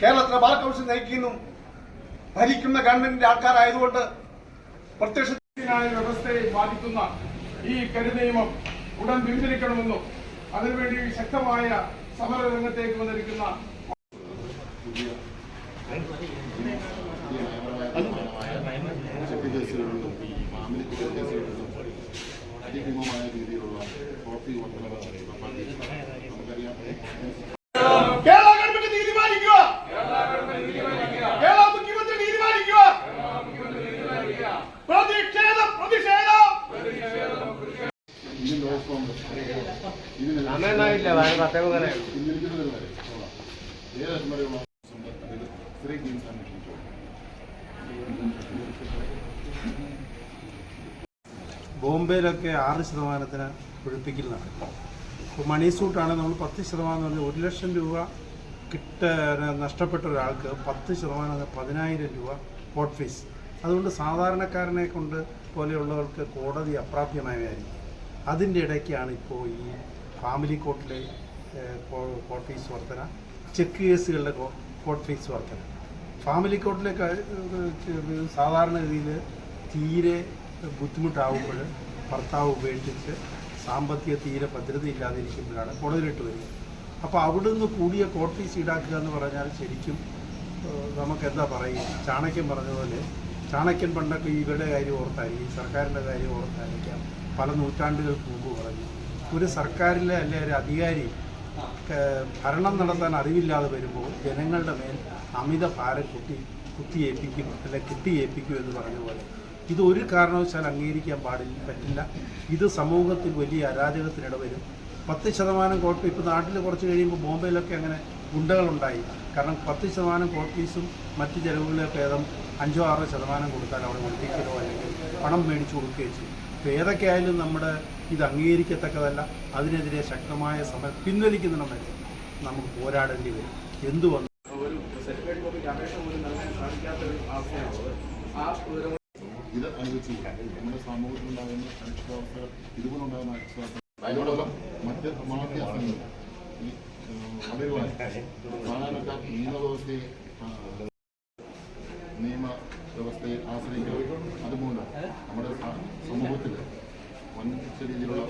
കേരളത്തിലെ bar council നയിക്കുന്നു. ഭരിക്കുന്ന ഗവൺമെന്റിന്റെ ആൾക്കാരായതുകൊണ്ട് പ്രത്യക്ഷ വ്യവസ്ഥയെ ബാധിക്കുന്ന ഈ കരുനിയമം ഉടൻ പിൻവലിക്കണമെന്നും അതിനുവേണ്ടി ശക്തമായ സമര രംഗത്തേക്ക് വന്നിരിക്കുന്ന അതിഭീമമായ രീതിയിലുള്ള നമുക്കറിയാം ബോംബെയിലൊക്കെ ആറ് ശതമാനത്തിന് ഒഴിപ്പിക്കൽ നടക്കും ഇപ്പോൾ മണി സൂട്ടാണ് നമ്മൾ പത്ത് ശതമാനം പറഞ്ഞാൽ ഒരു ലക്ഷം രൂപ കിട്ട നഷ്ടപ്പെട്ട ഒരാൾക്ക് പത്ത് ശതമാനം പതിനായിരം രൂപ കോർട്ട് ഫീസ്. അതുകൊണ്ട് സാധാരണക്കാരനെ കൊണ്ട് പോലെയുള്ളവർക്ക് കോടതി അപ്രാപ്യമായതായിരിക്കും അതിന്റെ ഇടയ്ക്കാണ് ഇപ്പോൾ ഈ ഫാമിലി കോർട്ടിലെ കോർട്ട് ഫീസ് വർധന ചെക്ക് കേസുകളുടെ കോർട്ട് ഫീസ് വർധന. ഫാമിലി കോർട്ടിലെ സാധാരണ രീതിയിൽ തീരെ ബുദ്ധിമുട്ടാവുമ്പോൾ ഭർത്താവ് ഉപേക്ഷിച്ച് സാമ്പത്തിക തീരെ ഭദ്രതയില്ലാതിരിക്കുമ്പോഴാണ് കോടതിയിലിട്ട് വരിക. അപ്പോൾ അവിടുന്ന് കൂടിയ കോർട്ട് ഫീസ് ഈടാക്കുക എന്ന് പറഞ്ഞാൽ ശരിക്കും നമുക്കെന്താ പറയുക പറഞ്ഞതുപോലെ ചാണക്യൻ പണ്ടൊക്കെ ഇവരുടെ കാര്യം ഓർത്തായിരിക്കും സർക്കാരിന്റെ കാര്യം ഓർത്തായിരിക്കാം പല നൂറ്റാണ്ടുകൾക്ക് മുമ്പ് പറഞ്ഞു ഒരു സർക്കാരിലെ അല്ലെ ഒരു അധികാരി ഭരണം നടത്താൻ അറിവില്ലാതെ വരുമ്പോൾ ജനങ്ങളുടെ മേൽ അമിത ഭാരം കുത്തി കുത്തിയേൽപ്പിക്കും അല്ലെ കുത്തിയേൽപ്പിക്കും എന്ന് പറഞ്ഞ പോലെ. ഇത് ഒരു കാരണവശാൽ അംഗീകരിക്കാൻ പാടില്ല പറ്റില്ല. ഇത് സമൂഹത്തിൽ വലിയ അരാജകത്തിനിട വരും പത്ത് ശതമാനം കോട്ട് ഇപ്പോൾ നാട്ടിൽ കുറച്ച് കഴിയുമ്പോൾ ബോംബെയിലൊക്കെ അങ്ങനെ ഗുണ്ടകളുണ്ടായി. കാരണം പത്ത് ശതമാനം കോർട്ട് ഫീസും മറ്റ് ചെലവുകളെ ഭേദം അഞ്ചോ ആറോ ശതമാനം കൊടുത്താൽ അവിടെ ഒളിപ്പിക്കലോ അല്ലെങ്കിൽ പണം മേടിച്ചു കൊടുക്കുകയോ ചെയ്യും. ഇപ്പോൾ ഏതൊക്കെ ആയാലും നമ്മുടെ ഇത് അംഗീകരിക്കത്തക്കതല്ല. അതിനെതിരെ ശക്തമായ സമരം പിൻവലിക്കുന്നുണ്ടെങ്കിൽ നമുക്ക് പോരാടേണ്ടി വരും. എന്തു വന്നു? ഇത് അനുവദിച്ചു നമ്മുടെ സമൂഹത്തിലുണ്ടാകുന്ന അനിശ്ചിതാവസ്ഥകൾ ഇതുപോലുണ്ടാകുന്ന അനിശ്ചിതാവസ്ഥ അതിനോടൊപ്പം മറ്റ് സമാധാന സംഘങ്ങൾ വളരുവാൻ സാധാരണക്കാർ നിയമവ്യവസ്ഥയെ നിയമ വ്യവസ്ഥയെ ആശ്രയിക്കണം. അതുമൂലം നമ്മുടെ സമൂഹത്തിൽ വൻ രീതിയിലുള്ള